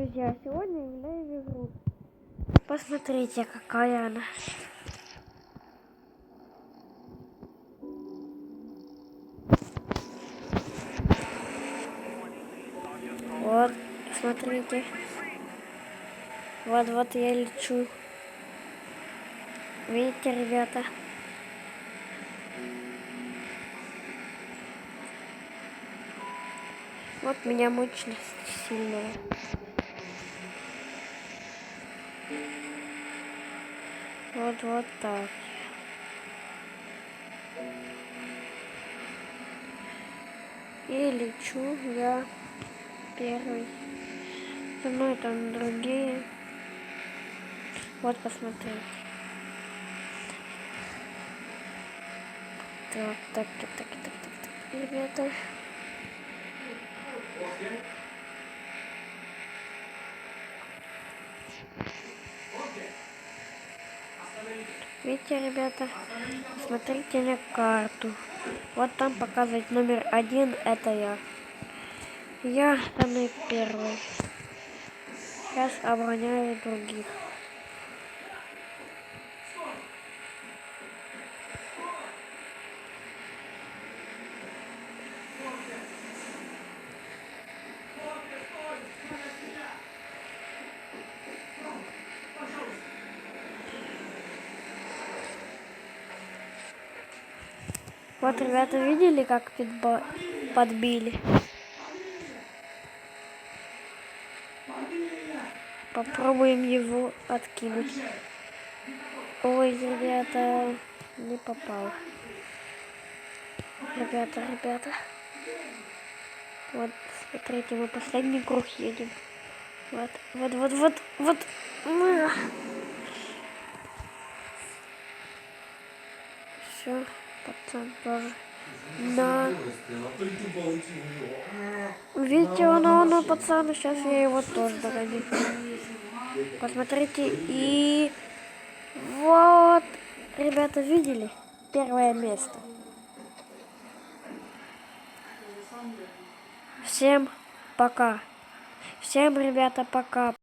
друзья, сегодня играю в игру. Посмотрите, какая она. Вот, смотрите. Вот, вот я лечу. Видите, ребята? Вот меня мощность сильная. Вот, вот так. И лечу я первый. За мной там другие. Вот посмотрите. Так, так, так, так, так, так, так, ребята. Видите, ребята, смотрите на карту. Вот там показывает номер один, это я. Я самый первый. Сейчас обороняю других. Вот, ребята, видели, как питбо- подбили? Попробуем его откинуть. Ой, ребята, не попал. Ребята, ребята. Вот, смотрите, мы последний круг едем. Вот, вот, вот, вот, вот. Все, пацан тоже. Да. Видите, оно, оно, пацан, сейчас я его тоже догоню. Посмотрите, и вот, ребята, видели? Первое место. Всем пока. Всем, ребята, пока.